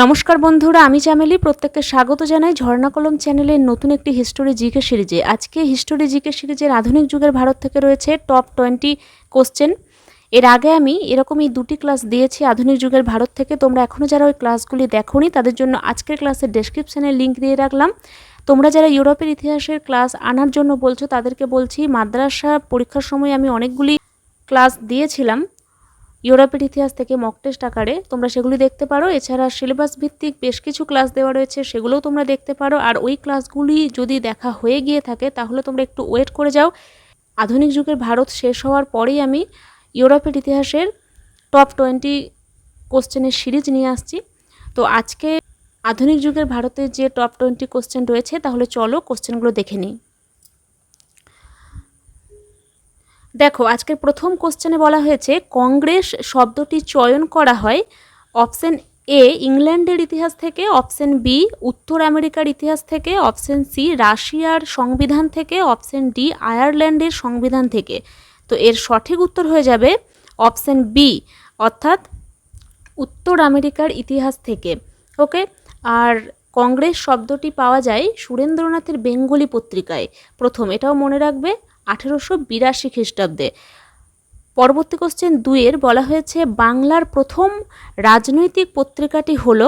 নমস্কার বন্ধুরা, আমি চামেলি প্রত্যেককে স্বাগত জানাই ঝর্ণা কলম চ্যানেলের নতুন একটি হিস্টোরি জিকে সিরিজে। আজকে হিস্টোরি জিকে সিরিজের আধুনিক যুগের ভারত থেকে রয়েছে টপ টোয়েন্টি কোশ্চেন এর আগে আমি এরকমই দুটি ক্লাস দিয়েছি আধুনিক যুগের ভারত থেকে। তোমরা এখনও যারা ওই ক্লাসগুলি দেখোনি, তাদের জন্য আজকের ক্লাসের ডেসক্রিপশানে লিঙ্ক দিয়ে রাখলাম। তোমরা যারা ইউরোপের ইতিহাসের ক্লাস আনার জন্য বলছো, তাদেরকে বলছি, মাদ্রাসা পরীক্ষার সময় আমি অনেকগুলি ক্লাস দিয়েছিলাম। ইউরোপের ইতিহাস থেকে মক টেস্ট আকারে তোমরা সেগুলি দেখতে পারো। এছাড়া সিলেবাস ভিত্তিক বেশ কিছু ক্লাস দেওয়া রয়েছে, সেগুলোও তোমরা দেখতে পারো। আর ওই ক্লাসগুলি যদি দেখা হয়ে গিয়ে থাকে, তাহলে তোমরা একটু ওয়েট করে যাও। আধুনিক যুগের ভারত শেষ হওয়ার পরেই আমি ইউরোপের ইতিহাসের টপ টোয়েন্টি কোশ্চেনের সিরিজ নিয়ে আসছি। তো আজকে আধুনিক যুগের ভারতের যে টপ টোয়েন্টি কোশ্চেন রয়েছে, তাহলে চলো কোশ্চেনগুলো দেখে নিই। দেখো, আজকের প্রথম কোশ্চেনে বলা হয়েছে, কংগ্রেস শব্দটি চয়ন করা হয় অপশন এ ইংল্যান্ডের ইতিহাস থেকে অপশন বি উত্তর আমেরিকার ইতিহাস থেকে অপশন সি রাশিয়ার সংবিধান থেকে অপশন ডি আয়ারল্যান্ডের সংবিধান থেকে। তো এর সঠিক উত্তর হয়ে যাবে অপশন বি অর্থাৎ উত্তর আমেরিকার ইতিহাস থেকে। ওকে আর কংগ্রেস শব্দটি পাওয়া যায় সুরেন্দ্রনাথের বেঙ্গলি পত্রিকায়। প্রথম এটাও মনে রাখবে আঠেরোশো বিরাশি খ্রিস্টাব্দে। পরবর্তী কোশ্চেন দুইয়ের বলা হয়েছে, বাংলার প্রথম রাজনৈতিক পত্রিকাটি হল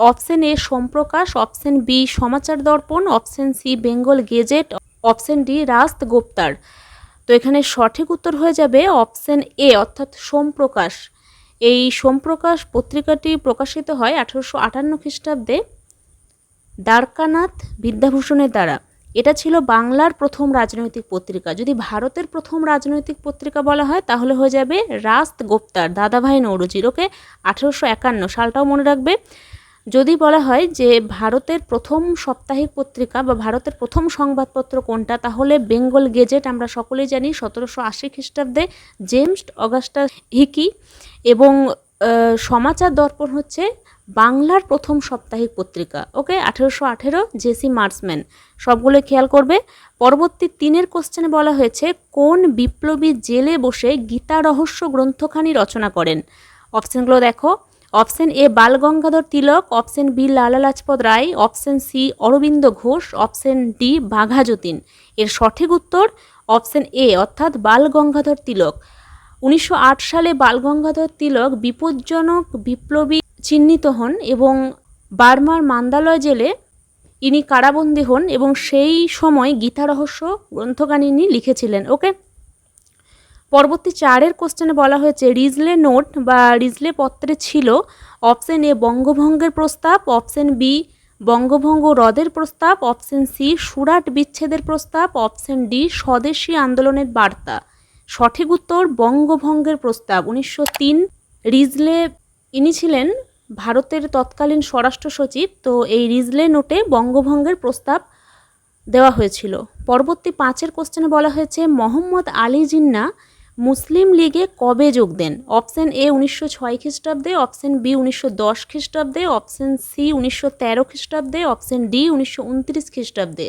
option A Somprakash option B Samachar Darpan option C Bengal gazette option D Rast Goftar. তো এখানে সঠিক উত্তর হয়ে যাবে অপশন এ অর্থাৎ সোমপ্রকাশ। এই সোমপ্রকাশ পত্রিকাটি প্রকাশিত হয় আঠারোশো আটান্ন খ্রিস্টাব্দে দ্বারকানাথ বিদ্যাভূষণের দ্বারা। এটা ছিল বাংলার প্রথম রাজনৈতিক পত্রিকা। যদি ভারতের প্রথম রাজনৈতিক পত্রিকা বলা হয়, তাহলে হয়ে যাবে রাস্ত গোপ্তার, দাদাভাই নৌরজির ওকে আঠেরোশো একান্ন সালটাও মনে রাখবে। যদি বলা হয় যে ভারতের প্রথম সাপ্তাহিক পত্রিকা বা ভারতের প্রথম সংবাদপত্র কোনটা, তাহলে বেঙ্গল গেজেট আমরা সকলেই জানি সতেরোশো আশি খ্রিস্টাব্দে জেমস অগাস্টা হিকি এবং সমাচার দর্পণ হচ্ছে বাংলার প্রথম সাপ্তাহিক পত্রিকা ওকে আঠেরোশো আঠেরো জেসি মার্সম্যান সবগুলো খেয়াল করবে। পরবর্তী তিনের কোশ্চেনে বলা হয়েছে, কোন বিপ্লবী জেলে বসে গীতা রহস্য গ্রন্থখানি রচনা করেন? অপশানগুলো দেখো। Option A Bal Gangadhar Tilak option B Lala Lajpat Rai option C Aurobindo Ghosh option D Bagha Jatin. এর সঠিক উত্তর অপশন এ অর্থাৎ বালগঙ্গাধর তিলক। উনিশশো আট সালে বালগঙ্গাধর তিলক বিপজ্জনক বিপ্লবী চিহ্নিত হন এবং বার্মার মান্দালয় জেলে ইনি কারাবন্দী হন এবং সেই সময় গীতা রহস্য গ্রন্থখানি ইনি লিখেছিলেন, ওকে? পরবর্তী চারের কোশ্চেনে বলা হয়েছে, রিজলে নোট বা রিজলে পত্রে ছিল অপশন এ বঙ্গভঙ্গের প্রস্তাব, অপশন বি বঙ্গভঙ্গ হ্রদের প্রস্তাব, অপশন সি সুরাট বিচ্ছেদের প্রস্তাব, অপশন ডি স্বদেশী আন্দোলনের বার্তা। সঠিক উত্তর বঙ্গভঙ্গের প্রস্তাব। উনিশশো তিন রিজলে ইনি ছিলেন ভারতের তৎকালীন স্বরাষ্ট্র সচিব, তো এই রিজলে নোটে বঙ্গভঙ্গের প্রস্তাব দেওয়া হয়েছিল। পরবর্তী পাঁচের কোশ্চেনে বলা হয়েছে, মোহাম্মদ আলী জিন্না মুসলিম লীগে কবে যোগ দেন? অপশন এ উনিশশো ছয় খ্রিস্টাব্দে, অপশন বি উনিশশো দশ খ্রিস্টাব্দে, অপশন সি উনিশশো তেরো খ্রিস্টাব্দে, অপশন ডি উনিশশো উনত্রিশ খ্রিস্টাব্দে।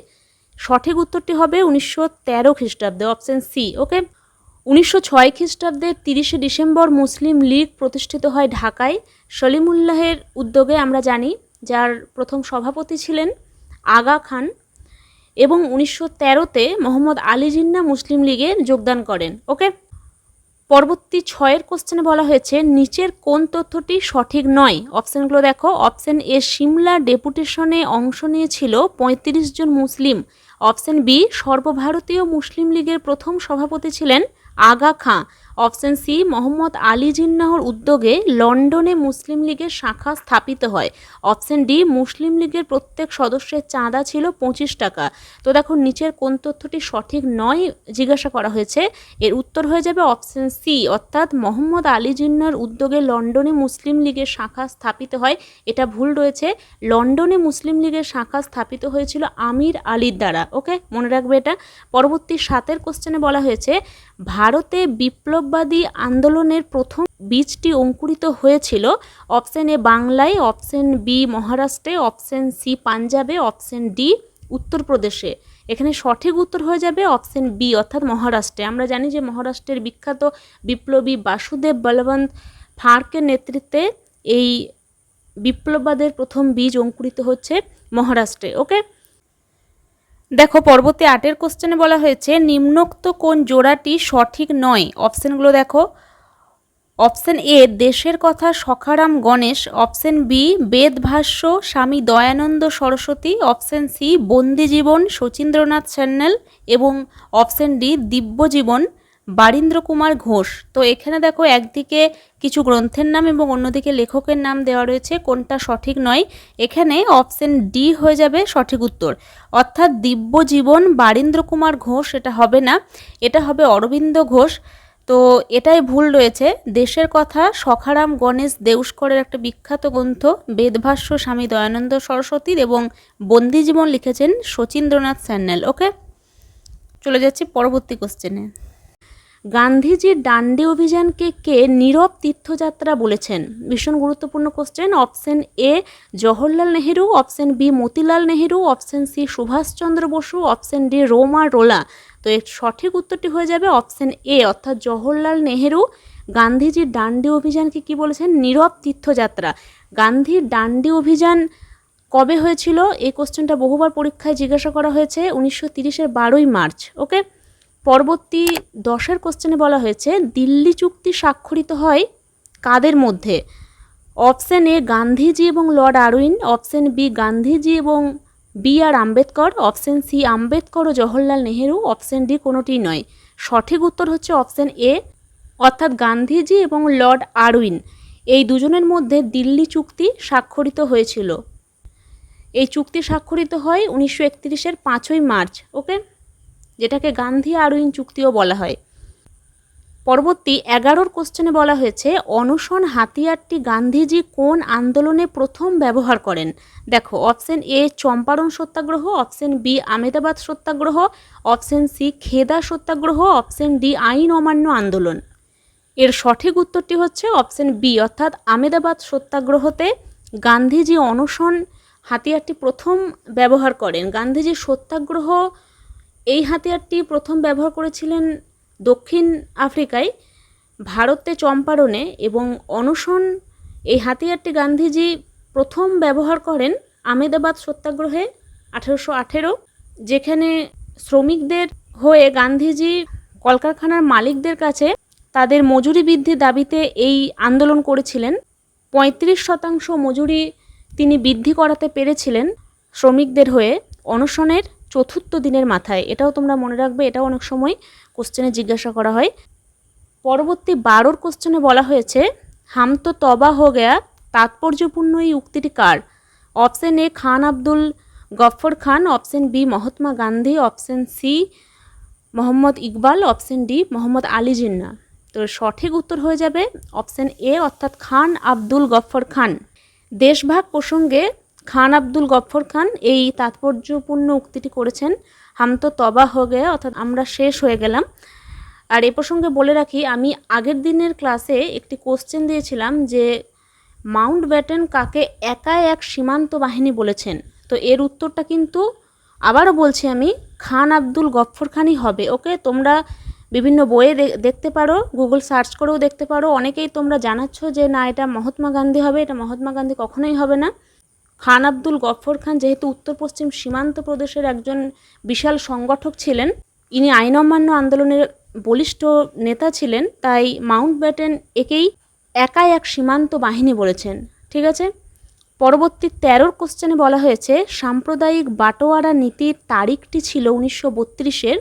সঠিক উত্তরটি হবে উনিশশো তেরো খ্রিস্টাব্দে, অপশন সি, ওকে? উনিশশো ছয় খ্রিস্টাব্দের তিরিশে ডিসেম্বর মুসলিম লীগ প্রতিষ্ঠিত হয় ঢাকায়। সলিমুল্লাহের উদ্যোগে আমরা জানি, যার প্রথম সভাপতি ছিলেন আগা খান এবং উনিশশো তেরোতে মোহাম্মদ আলী জিন্না মুসলিম লীগে যোগদান করেন। ওকে? পরবর্তী ছয়ের কোশ্চেনে বলা হয়েছে, নিচের কোন তথ্যটি সঠিক নয়? অপশানগুলো দেখো। অপশান এ, সিমলা ডেপুটেশনে অংশ নিয়েছিল পঁয়ত্রিশ জন মুসলিম। অপশান বি, সর্বভারতীয় মুসলিম লীগের প্রথম সভাপতি ছিলেন আগা খাঁ। অপশন সি, মোহাম্মদ আলী জিন্নাহর উদ্যোগে লন্ডনে মুসলিম লীগের শাখা স্থাপিত হয়। অপশন ডি, মুসলিম লীগের প্রত্যেক সদস্যের চাঁদা ছিল পঁচিশ টাকা। তো দেখো, নিচের কোন তথ্যটি সঠিক নয় জিজ্ঞাসা করা হয়েছে। এর উত্তর হয়ে যাবে অপশন সি, অর্থাৎ মোহাম্মদ আলী জিন্নার উদ্যোগে লন্ডনে মুসলিম লীগের শাখা স্থাপিত হয়। এটা ভুল রয়েছে। লন্ডনে মুসলিম লীগের শাখা স্থাপিত হয়েছিল আমির আলীর দ্বারা। ওকে, মনে রাখবে এটা। পরবর্তী সাতের কোশ্চেনে বলা হয়েছে ভারতে বিপ্লববাদী আন্দোলনের প্রথম বীজটি অঙ্কুরিত হয়েছিল অপশন এ বাংলায়, অপশন বি মহারাষ্ট্রে, অপশন সি পাঞ্জাবে, অপশন ডি উত্তরপ্রদেশে। এখানে সঠিক উত্তর হয়ে যাবে অপশন বি, অর্থাৎ মহারাষ্ট্রে। আমরা জানি যে মহারাষ্ট্রের বিখ্যাত বিপ্লবী বাসুদেব বলবন্ত ফাঁড়কের নেতৃত্বে এই বিপ্লববাদের প্রথম বীজ অঙ্কুরিত হচ্ছে মহারাষ্ট্রে, ওকে? দেখো, পরবর্তী আটের কোশ্চেনে বলা হয়েছে, নিম্নোক্ত কোন জোড়াটি সঠিক নয়? অপশানগুলো দেখো। অপশান এ দেশের কথা Sakharam Ganesh. Option B বেদভাষ্য Swami Dayananda Saraswati. Option C বন্দিজীবন, Sachindranath Sanyal এবং অপশান ডি দিব্যজীবন। বারীন্দ্র কুমার ঘোষ। তো এখানে দেখো একদিকে কিছু গ্রন্থের নাম এবং অন্যদিকে লেখকের নাম দেওয়া রয়েছে, কোনটা সঠিক নয়। এখানে অপশন ডি হয়ে যাবে সঠিক উত্তর। অর্থাৎ দিব্য জীবন বারীন্দ্র কুমার ঘোষ, এটা হবে না। এটা হবে অরবিন্দ ঘোষ। তো এটাই ভুল রয়েছে। দেশের কথা সখারাম গণেশ দেউস্করের একটা বিখ্যাত গ্রন্থ, বেদভাষ্য স্বামী দয়ানন্দ সরস্বতীর এবং বন্দিজীবন লিখেছেন শচীন্দ্রনাথ স্যান্যাল। ওকে? চলে যাচ্ছি পরবর্তী কোশ্চেনে গান্ধীজির ডান্ডি অভিযানকে কে নীরব তীর্থযাত্রা বলেছেন? ভীষণ গুরুত্বপূর্ণ question option A Jawaharlal Nehru option B Motilal Nehru option C Subhash Chandra Bose option D Romain রোলা। তো এর সঠিক উত্তরটি হয়ে যাবে অপশন এ অর্থাৎ জওহরলাল নেহেরু গান্ধীজির ডান্ডি অভিযানকে কি বলেছেন? নীরব তীর্থযাত্রা। গান্ধীর ডান্ডি অভিযান কবে হয়েছিল? এই কোশ্চেনটা বহুবার পরীক্ষায় জিজ্ঞাসা করা হয়েছে উনিশশো তিরিশের বারোই মার্চ ওকে পরবর্তী দশের কোশ্চেনে বলা হয়েছে, দিল্লি চুক্তি স্বাক্ষরিত হয় কাদের মধ্যে? অপশন এ গান্ধীজি এবং lord Irwin option B Gandhiji এবং B R Ambedkar option C Ambedkar ও জওহরলাল নেহেরু অপশান ডি কোনোটি নয়। সঠিক উত্তর হচ্ছে অপশান এ অর্থাৎ গান্ধীজি এবং লর্ড আরউইন এই দুজনের মধ্যে দিল্লি চুক্তি স্বাক্ষরিত হয়েছিল। এই চুক্তি স্বাক্ষরিত হয় উনিশশো একত্রিশের পাঁচই মার্চ ওকে যেটাকে গান্ধী আরউইন চুক্তিও বলা হয়। পরবর্তী এগারোর কোশ্চেনে বলা হয়েছে, অনশন হাতিয়ারটি গান্ধীজি কোন আন্দোলনে প্রথম ব্যবহার করেন? দেখো option A Champaran Satyagraha option B Ahmedabad Satyagraha option C Kheda Satyagraha option D আইন অমান্য আন্দোলন। এর সঠিক উত্তরটি হচ্ছে অপশন বি অর্থাৎ আমেদাবাদ সত্যাগ্রহতে গান্ধীজি অনশন হাতিয়ারটি প্রথম ব্যবহার করেন। গান্ধীজি সত্যাগ্রহ এই হাতিয়ারটি প্রথম ব্যবহার করেছিলেন দক্ষিণ আফ্রিকায় ভারতে চম্পারণে এবং অনশন, এই হাতিয়ারটি গান্ধীজি প্রথম ব্যবহার করেন আমেদাবাদ সত্যাগ্রহে আঠেরোশো আঠেরো, যেখানে শ্রমিকদের হয়ে গান্ধীজি কলকারখানার মালিকদের কাছে তাদের মজুরি বৃদ্ধির দাবিতে এই আন্দোলন করেছিলেন। পঁয়ত্রিশ শতাংশ মজুরি তিনি বৃদ্ধি করাতে পেরেছিলেন শ্রমিকদের হয়ে অনশনের চতুর্থ দিনের মাথায়। এটাও তোমরা মনে রাখবে, এটাও অনেক সময় কোশ্চেনে জিজ্ঞাসা করা হয়। পরবর্তী বারোর কোশ্চেনে বলা হয়েছে, হাম তো তবা হো গেয়া, তাৎপর্যপূর্ণ এই উক্তিটি কার? Option A Khan Abdul Ghaffar Khan. Option B Mahatma Gandhi. Option C Mohammad Iqbal. Option D Mohammad Ali Jinnah. তো সঠিক উত্তর হয়ে যাবে অপশন এ অর্থাৎ খান আব্দুল গফর খান। দেশভাগ প্রসঙ্গে খান আব্দুল গফর খান এই তাৎপর্যপূর্ণ উক্তিটি করেছেন। হাম তো তবা হয়ে গেয়া, অর্থাৎ আমরা শেষ হয়ে গেলাম। আর এ প্রসঙ্গে বলে রাখি, আমি আগের দিনের ক্লাসে একটি কোশ্চেন দিয়েছিলাম যে মাউন্ট ব্যাটেন কাকে একা এক সীমান্ত বাহিনী বলেছেন? তো এর উত্তরটা কিন্তু আবারও বলছি আমি, খান আব্দুল গফর খানই হবে। ওকে, তোমরা বিভিন্ন বইয়ে দেখতে পারো গুগল সার্চ করেও দেখতে পারো। অনেকেই তোমরা জানাচ্ছ যে, না, এটা মহাত্মা গান্ধী হবে, এটা মহাত্মা গান্ধী কখনোই হবে না। খান আব্দুল গফর খান যেহেতু উত্তর পশ্চিম সীমান্ত প্রদেশের একজন বিশাল সংগঠক ছিলেন, ইনি আইন অমান্য আন্দোলনের বলিষ্ঠ নেতা ছিলেন, তাই মাউন্ট ব্যাটেন একেই একাই এক সীমান্ত বাহিনী বলেছেন, ঠিক আছে? পরবর্তী তেরোর কোশ্চেনে বলা হয়েছে, সাম্প্রদায়িক বাটোয়ারা নীতির তারিখটি ছিল উনিশশো বত্রিশের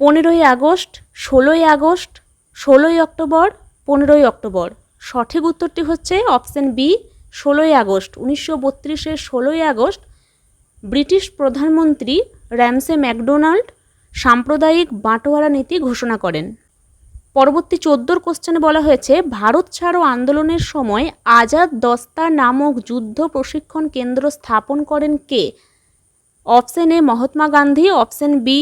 পনেরোই আগস্ট, ষোলোই আগস্ট, ষোলোই অক্টোবর, পনেরোই অক্টোবর। সঠিক উত্তরটি হচ্ছে অপশন বি ষোলোই আগস্ট, উনিশশো বত্রিশের ষোলোই আগস্ট, ব্রিটিশ প্রধানমন্ত্রী র্যামসে ম্যাকডোনাল্ড সাম্প্রদায়িক বাঁটোয়ারা নীতি ঘোষণা করেন। পরবর্তী চোদ্দোর কোশ্চেনে বলা হয়েছে, ভারত ছাড়ো আন্দোলনের সময় আজাদ দস্তা নামক যুদ্ধ প্রশিক্ষণ কেন্দ্র স্থাপন করেন কে? Option A Mahatma Gandhi, option B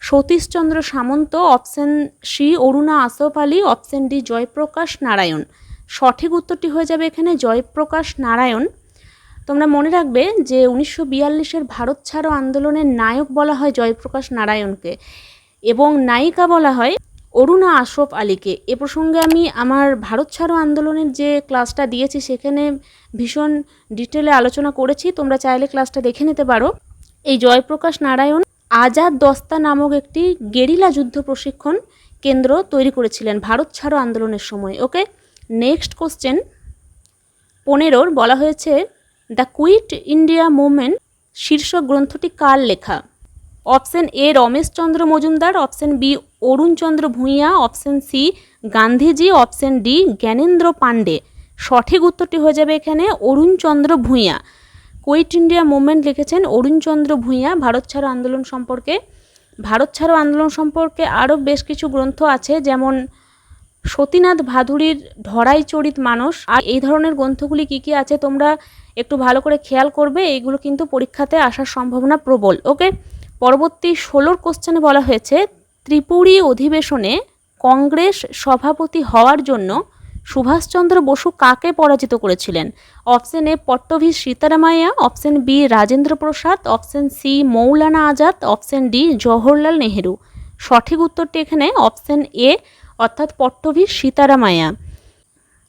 Satishchandra Samanta, option C Aruna Asaf Ali, option D Jayaprakash Narayan. সঠিক উত্তরটি হয়ে যাবে এখানে জয়প্রকাশ নারায়ণ। তোমরা মনে রাখবে যে উনিশশো বিয়াল্লিশের ভারত ছাড়ো আন্দোলনের নায়ক বলা হয় জয়প্রকাশ নারায়ণকে এবং নায়িকা বলা হয় অরুণা আশরফ আলীকে। এ প্রসঙ্গে আমি আমার ভারত ছাড়ো আন্দোলনের যে ক্লাসটা দিয়েছি সেখানে ভীষণ ডিটেলে আলোচনা করেছি। তোমরা চাইলে ক্লাসটা দেখে নিতে পারো। এই জয়প্রকাশ নারায়ণ আজাদ দস্তা নামক একটি গেরিলা যুদ্ধ প্রশিক্ষণ কেন্দ্র তৈরি করেছিলেন ভারত ছাড়ো আন্দোলনের সময়, ওকে? নেক্সট কোশ্চেন পনেরোর বলা হয়েছে, দ্য কুইট ইন্ডিয়া মুভমেন্ট শীর্ষক গ্রন্থটি কার লেখা? Option A, Rameshchandra Majumdar, option B, Arunchandra Bhuyan, option C, Gandhiji, option D, Gyanendra Pandey. সঠিক উত্তরটি হয়ে যাবে এখানে, Arunchandra Bhuyan. Quit India movement লিখেছেন অরুণচন্দ্র ভূঁইয়া, ভারত ছাড়ো আন্দোলন সম্পর্কে। ভারত ছাড়ো আন্দোলন সম্পর্কে আরও বেশ কিছু গ্রন্থ আছে, যেমন সতীনাথ ভাদুরীর ঢড়াই চরিত মানুষ আর এই ধরনের গ্রন্থগুলি কি কি আছে তোমরা একটু ভালো করে খেয়াল করবে? এইগুলো কিন্তু পরীক্ষাতে আসার সম্ভাবনা প্রবল। ওকে? পরবর্তী ষোলোর কোশ্চেনে বলা হয়েছে, ত্রিপুরী অধিবেশনে কংগ্রেস সভাপতি হওয়ার জন্য সুভাষচন্দ্র বসু কাকে পরাজিত করেছিলেন? Option A Pattabhi Sitaramayya option B Rajendra Prasad option C Maulana Azad option D Jawaharlal Nehru. সঠিক উত্তরটি এখানে অপশন এ অর্থাৎ পট্টভীর সীতারামায়া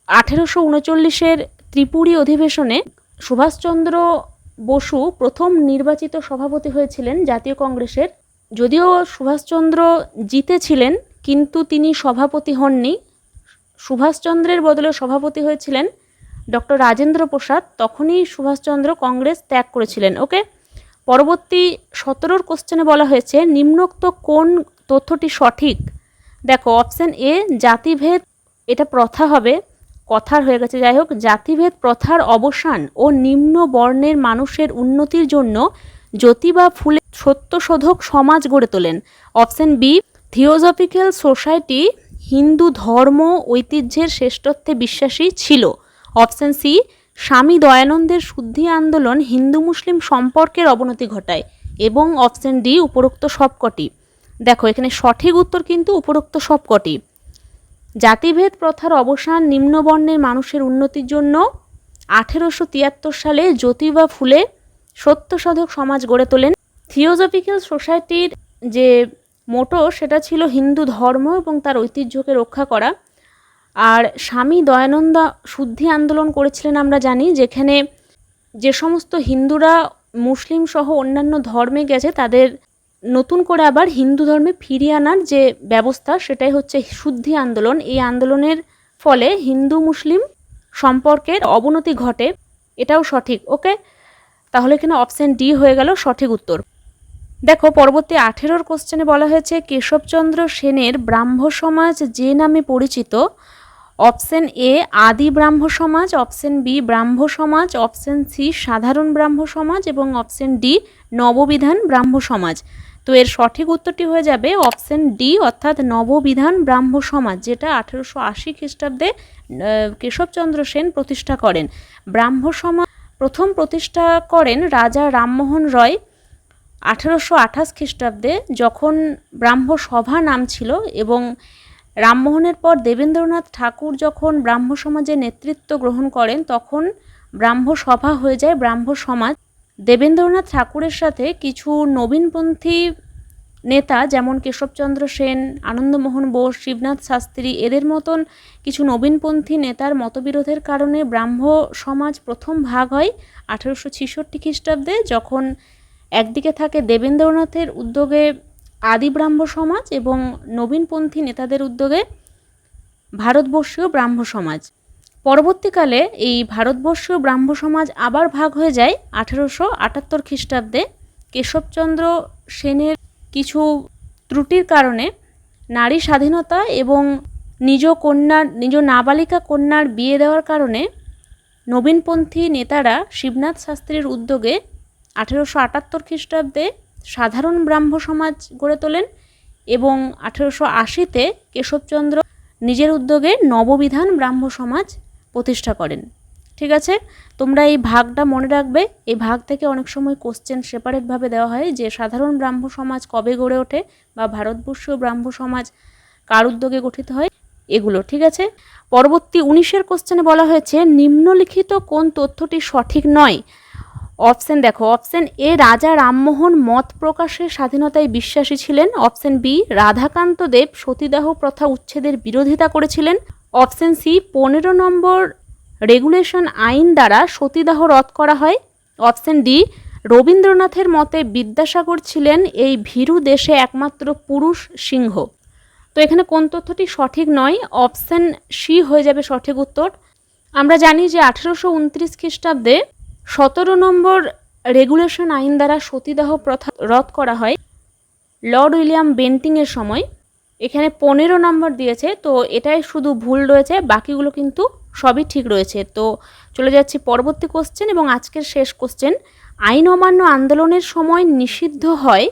আঠেরোশো উনচল্লিশের ত্রিপুরী অধিবেশনে সুভাষচন্দ্র বসু প্রথম নির্বাচিত সভাপতি হয়েছিলেন জাতীয় কংগ্রেসের। যদিও সুভাষচন্দ্র জিতেছিলেন, কিন্তু তিনি সভাপতি হননি। সুভাষচন্দ্রের বদলে সভাপতি হয়েছিলেন ডক্টর রাজেন্দ্র প্রসাদ। তখনই সুভাষচন্দ্র কংগ্রেস ত্যাগ করেছিলেন, ওকে? পরবর্তী সতেরোর কোশ্চেনে বলা হয়েছে, নিম্নোক্ত কোন তথ্যটি সঠিক? দেখো অপশন এ জাতিভেদ, এটা প্রথা হবে, কথার হয়ে গেছে। যাই হোক, জাতিভেদ প্রথার অবসান ও নিম্ন বর্ণের মানুষের উন্নতির জন্য জ্যোতিবা ফুলে সত্যশোধক সমাজ গড়ে তোলেন। Option B theosophical society Hindu ধর্ম ঐতিহ্যের শ্রেষ্ঠত্বে বিশ্বাসী ছিল। অপশন সি স্বামী দয়ানন্দের শুদ্ধি আন্দোলন হিন্দু মুসলিম সম্পর্কের অবনতি ঘটায়। এবং অপশন ডি উপরোক্ত সবকটি। দেখো, এখানে সঠিক উত্তর কিন্তু উপরোক্ত সবকটি। জাতিভেদ প্রথার অবসান নিম্নবর্ণের মানুষের উন্নতির জন্য আঠেরোশো তিয়াত্তর সালে জ্যোতিবা ফুলে সত্যসাধক সমাজ গড়ে তোলেন। থিওজফিক্যাল সোসাইটির যে মোটো, সেটা ছিল হিন্দু ধর্ম এবং তার ঐতিহ্যকে রক্ষা করা। আর স্বামী দয়ানন্দ শুদ্ধি আন্দোলন করেছিলেন আমরা জানি, যেখানে যে সমস্ত হিন্দুরা মুসলিম সহ অন্যান্য ধর্মে গেছে, তাদের নতুন করে আবার হিন্দু ধর্মে ফিরিয়ে আনার যে ব্যবস্থা, সেটাই হচ্ছে শুদ্ধি আন্দোলন। এই আন্দোলনের ফলে হিন্দু মুসলিম সম্পর্কের অবনতি ঘটে, এটাও সঠিক। ওকে? তাহলে কিনা অপশান ডি হয়ে গেল সঠিক উত্তর। দেখো, পরবর্তী আঠেরোর কোশ্চেনে বলা হয়েছে, কেশবচন্দ্র সেনের ব্রাহ্ম সমাজ যে নামে পরিচিত অপশন এ আদি ব্রাহ্ম সমাজ, অপশন বি ব্রাহ্ম সমাজ, অপশন সি সাধারণ ব্রাহ্ম সমাজ এবং অপশন ডি নববিধান ব্রাহ্ম সমাজ। তো এর সঠিক উত্তরটি হয়ে যাবে অপশন ডি, অর্থাৎ নববিধান ব্রাহ্ম সমাজ, যেটা আঠেরোশো আশি খ্রিস্টাব্দে কেশবচন্দ্র সেন প্রতিষ্ঠা করেন। ব্রাহ্ম সমাজ প্রথম প্রতিষ্ঠা করেন রাজা রামমোহন রয় আঠেরোশো আঠাশ খ্রিস্টাব্দে, যখন ব্রাহ্ম সভা নাম ছিল এবং রামমোহনের পর দেবেন্দ্রনাথ ঠাকুর যখন ব্রাহ্ম সমাজের নেতৃত্ব গ্রহণ করেন, তখন ব্রাহ্ম সভা হয়ে যায়, ব্রাহ্ম সমাজ। দেবেন্দ্রনাথ ঠাকুরের সাথে কিছু নবীনপন্থী নেতা যেমন কেশবচন্দ্র সেন, আনন্দমোহন বোস, শিবনাথ শাস্ত্রী, এদের মতন কিছু নবীনপন্থী নেতার মতবিরোধের কারণে ব্রাহ্ম সমাজ প্রথম ভাগ হয় আঠেরোশো ছিষট্টি খ্রিস্টাব্দে, যখন একদিকে থাকে দেবেন্দ্রনাথের উদ্যোগে আদি ব্রাহ্ম সমাজ এবং নবীনপন্থী নেতাদের উদ্যোগে ভারতবর্ষীয় ব্রাহ্ম সমাজ। পরবর্তীকালে এই ভারতবর্ষীয় ব্রাহ্ম সমাজ আবার ভাগ হয়ে যায় আঠেরোশো আটাত্তর খ্রিস্টাব্দে। কেশবচন্দ্র সেনের কিছু ত্রুটির কারণে নারী স্বাধীনতা এবং নিজ কন্যার, নিজ নাবালিকা কন্যার বিয়ে দেওয়ার কারণে নবীনপন্থী নেতারা শিবনাথ শাস্ত্রীর উদ্যোগে আঠেরোশো আটাত্তর খ্রিস্টাব্দে সাধারণ ব্রাহ্ম সমাজ গড়ে তোলেন এবং আঠেরোশো আশিতে কেশবচন্দ্র নিজের উদ্যোগে নববিধান ব্রাহ্ম সমাজ প্রতিষ্ঠা করেন। ঠিক আছে? তোমরা এই ভাগটা মনে রাখবে। এই ভাগ থেকে অনেক সময় কোশ্চেন সেপারেটভাবে দেওয়া হয় যে সাধারণ ব্রাহ্ম সমাজ কবে গড়ে ওঠে বা ভারতবর্ষীয় ব্রাহ্ম সমাজ কার উদ্যোগে গঠিত হয় এগুলো। ঠিক আছে? পরবর্তী উনিশের কোশ্চেনে বলা হয়েছে, নিম্নলিখিত কোন তথ্যটি সঠিক নয় অপশন দেখো, অপশন এ রাজা রামমোহন মত প্রকাশের স্বাধীনতায় বিশ্বাসী ছিলেন। অপশন বি, রাধাকান্ত দেব সতীদাহ প্রথা উচ্ছেদের বিরোধিতা করেছিলেন। অপশন সি, পনেরো নম্বর রেগুলেশন আইন দ্বারা সতীদাহ রদ করা হয়। অপশন ডি, রবীন্দ্রনাথের মতে বিদ্যাসাগর ছিলেন এই ভীরু দেশে একমাত্র পুরুষ সিংহ। তো এখানে কোন তথ্যটি সঠিক নয়? অপশন সি হয়ে যাবে সঠিক উত্তর। আমরা জানি যে আঠেরোশো উনত্রিশ খ্রিস্টাব্দে সতেরো নম্বর রেগুলেশন আইন দ্বারা সতীদাহ প্রথা রদ করা হয়। লর্ড উইলিয়াম বেন্টিংয়ের সময়। এখানে পনেরো নম্বর দিয়েছে, তো এটাই শুধু ভুল রয়েছে, বাকিগুলো কিন্তু সবই ঠিক রয়েছে। তো চলে যাচ্ছি পরবর্তী কোশ্চেন এবং আজকের শেষ কোশ্চেন আইন অমান্য আন্দোলনের সময় নিষিদ্ধ হয়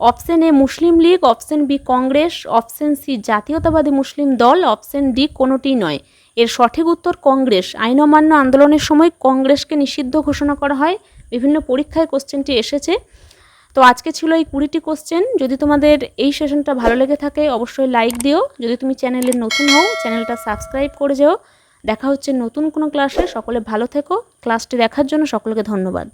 option A Muslim League option B Congress option C জাতীয়তাবাদী মুসলিম দল অপশন ডি কোনোটি নয়। এর সঠিক উত্তর কংগ্রেস। আইন অমান্য আন্দোলনের সময় কংগ্রেসকে নিষিদ্ধ ঘোষণা করা হয়। বিভিন্ন পরীক্ষায় কোশ্চেনটি এসেছে। তো আজকে ছিল এই কুড়িটি কোশ্চেন। যদি তোমাদের এই সেশনটা ভালো লেগে থাকে, অবশ্যই লাইক দিও। যদি তুমি চ্যানেলে নতুন হও, চ্যানেলটা সাবস্ক্রাইব করে যেও। দেখা হচ্ছে নতুন কোনো ক্লাসে। সকলে ভালো থেকো। ক্লাসটি দেখার জন্য সকলকে ধন্যবাদ।